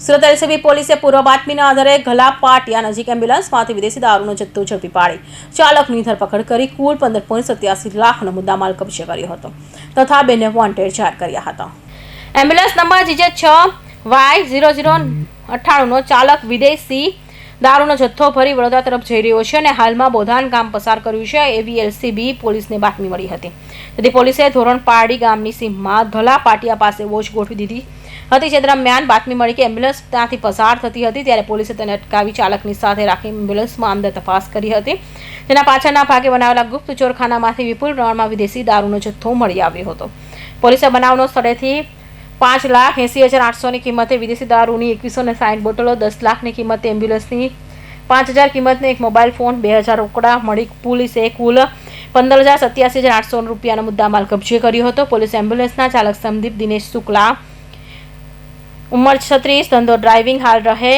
Surat LCB પોલીસે પૂર્વ બાતમીના આધારે ગલા પાટિયા નજીક એમ્બ્યુલન્સમાંથી વિદેશી દારૂનો જથ્થો ઝડપી પાડી. ચાલકની ધરપકડ કરી કુલ પંદર પોઈન્ટ સત્યાસી લાખનો મુદ્દામાલ કબજે કર્યો હતો તથા બેને વોન્ટેડ જાહેર કર્યા હતા. એમ્બ્યુલન્સ નંબર જીજે છ વાય ઝીરો ઝીરો અઠ્ઠાણુંનો ચાલક વિદેશી દારૂનો જથ્થો ભરી વડોદરા તરફ જઈ રહ્યો છે અને હાલમાં બોધાન ગામ પસાર કર્યું છે. એવી એલસીબી પોલીસને બાતમી મળી હતી. તેથી પોલીસે ધોરણ પારડી ગામની સીમમાં ધલા પાટિયા પાસે વોચ ગોઠવી દીધી હતી. જે દરમિયાન બાતમી મળી કે એમ્બ્યુલન્સ ત્યાંથી પસાર થતી હતી ત્યારે પોલીસે તેને અટકાવી ચાલકની સાથે રાખી એમ્બ્યુલન્સમાં અંદર તપાસ કરી હતી. તેના પાછળના ભાગે બનાવેલા ગુપ્ત ચોરખાનામાંથી વિપુલ પ્રમાણમાં વિદેશી દારૂનો જથ્થો મળી આવ્યો હતો. પોલીસે બનાવનો સ્થળેથી પાંચ લાખ એંસી હજાર આઠસોની કિંમતે વિદેશી દારૂની એકવીસો ને સાઠ બોટલો, દસ લાખની કિંમતે એમ્બ્યુલન્સની પાંચ હજાર કિંમતને એક મોબાઈલ ફોન, બે હજાર રોકડા મળી પોલીસે કુલ પંદર હજાર સત્યાસી હજાર આઠસો રૂપિયાનો મુદ્દામાલ કબજે કર્યો હતો. પોલીસે એમ્બ્યુલન્સના ચાલક સંદીપ દિનેશ શુક્લા ઉંમર છત્રીસ ધંધો ડ્રાઇવિંગ હાલ રહે.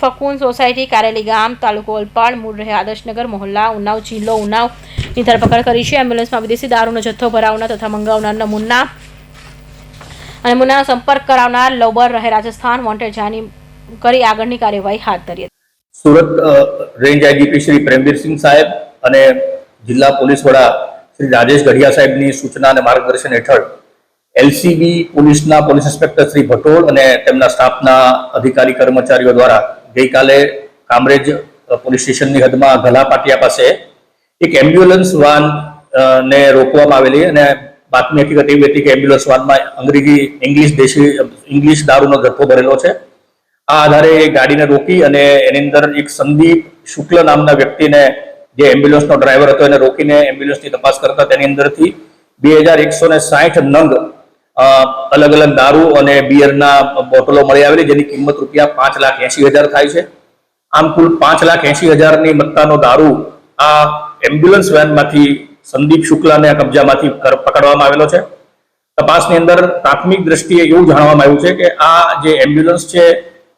ફકુન સોસાયટી કારેલી ગામ તાલુકો ઓલપાડ, મૂળ રહે આદર્શનગર, મોહલ્લા, ઉનાવ, જિલ્લો ઉનાવની ધરપકડ કરી છે એમ્બ્યુલન્સમાં વિદેશી દારૂનો જથ્થો ભરાવનાર તથા મંગાવનાર મુન્ના અને મુના સંપર્ક કરાવનાર લવબર રહે રાજસ્થાન વોન્ટેડ જાની કરી આગળની કાર્યવાહી હાથ ધરી સુરત રેન્જ આઈજીપી શ્રી પ્રેમવીરસિંહ સાહેબ અને જિલ્લા પોલીસ વડા શ્રી રાજેશ ગઢિયા સાહેબની સૂચના અને માર્ગદર્શન હેઠળ એલસીબી પોલીસના પોલીસ ઇન્સ્પેક્ટર શ્રી ભટોળ અને તેમના સ્ટાફના અધિકારી કર્મચારીઓ દ્વારા ગઈકાલે કામરેજ પોલીસ સ્ટેશનની હદમાં ગલા પાટિયા પાસે એક એમ્બ્યુલન્સ વાન ને રોકવામાં આવેલી અને બાતમી હકીકત એવી હતી કે એમ્બ્યુલન્સ વાનમાં અંગ્રેજી, ઇંગ્લિશ, દેશી ઇંગ્લિશ દારૂનો જથ્થો ભરેલો છે. આ આધારે ગાડીને રોકી અને એની અંદર એક સંદીપ શુક્લ નામના વ્યક્તિને જે એમ્બ્યુલન્સનો ડ્રાઈવર હતો એને રોકીને એમ્બ્યુલન્સની તપાસ કરતા તેની અંદરથી બે હજાર એકસો ને સાઠ નંગ અલગ અલગ દારૂ અને બિયરના બોટલો મળી આવેલી, જેની કિંમત રૂપિયા પાંચ લાખ એસી હજાર થાય છે. આમ કુલ પાંચ લાખ એસી હજારની મત્તાનો દારૂ આ એમ્બ્યુલન્સ વેનમાંથી સંદીપ શુક્લાને કબજામાંથી પકડવામાં આવેલો છે. તપાસની અંદર પ્રાથમિક દ્રષ્ટિએ એવું જાણવામાં આવ્યું છે કે આ જે એમ્બ્યુલન્સ છે,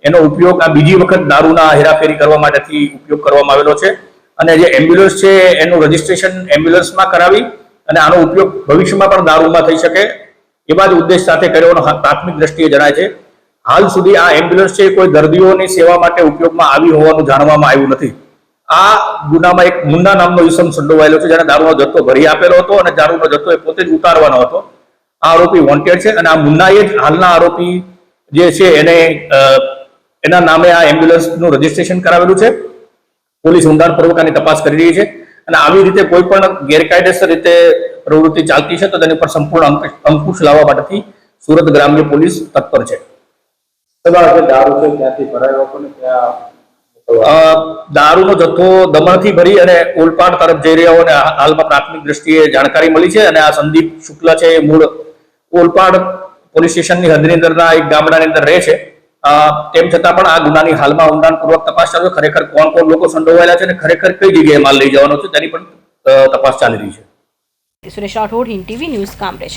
એનો ઉપયોગ આ બીજી વખત દારૂના હેરાફેરી કરવા માટેથી ઉપયોગ કરવામાં આવેલો છે. અને જે એમ્બ્યુલન્સ છે, એનું રજીસ્ટ્રેશન એમ્બ્યુલન્સમાં કરાવી અને આનો ઉપયોગ ભવિષ્યમાં પણ દારૂમાં થઈ શકે. એવા જ ઉદ્દેશ સાથે કર્યોનો પ્રાથમિક દ્રષ્ટિએ જણાય છે. હાલ સુધી આ એમ્બ્યુલન્સ છે કોઈ દર્દીઓની સેવા માટે ઉપયોગમાં આવી હોવાનું જાણવામાં આવ્યું નથી. આ ગુનામાં એક મુન્ના નામનો ઈસમ સંડોવાયેલો છે જેને દારૂનો જથ્થો ભરી આપેલો હતો અને દારૂનો જથ્થો એ પોતે જ ઉતારવાનો હતો. આ આરોપી વોન્ટેડ છે અને આ મુન્નાએ જ હાલના આરોપી જે છે એને એના નામે આ એમ્બ્યુલન્સનું રજીસ્ટ્રેશન કરાવેલું છે. પોલીસ ઊંડાણપૂર્વક આની તપાસ કરી રહી છે. અને આવી રીતે કોઈ પણ ગેરકાયદેસર રીતે પ્રવૃત્તિ ચાલતી છે તો તેની પર સંપૂર્ણ અંકુશ- લાવવા માટેથી સુરત ગ્રામ્ય પોલીસ તત્પર છે. દારૂનો જથ્થો દમણથી ભરી અને ઓલપાડ તરફ જઈ રહ્યો અને હાલમાં પ્રાથમિક દ્રષ્ટિએ જાણકારી મળી છે અને આ સંદીપ શુક્લા છે એ મૂળ ઓલપાડ પોલીસ સ્ટેશનની હદની અંદરના એક ગામડાની અંદર રહે છે. તેમ છતાં પણ આ ગુનાની હાલમાં ઊંડાણપૂર્વક તપાસ ચાલુ છે. ખરેખર કોણ કોણ લોકો સંડોવાયેલા છે અને ખરેખર કઈ જગ્યાએ માલ લઈ જવાનો છે તેની પણ તપાસ ચાલી રહી છે. Suresh Rathod, Hind TV news Kamrej.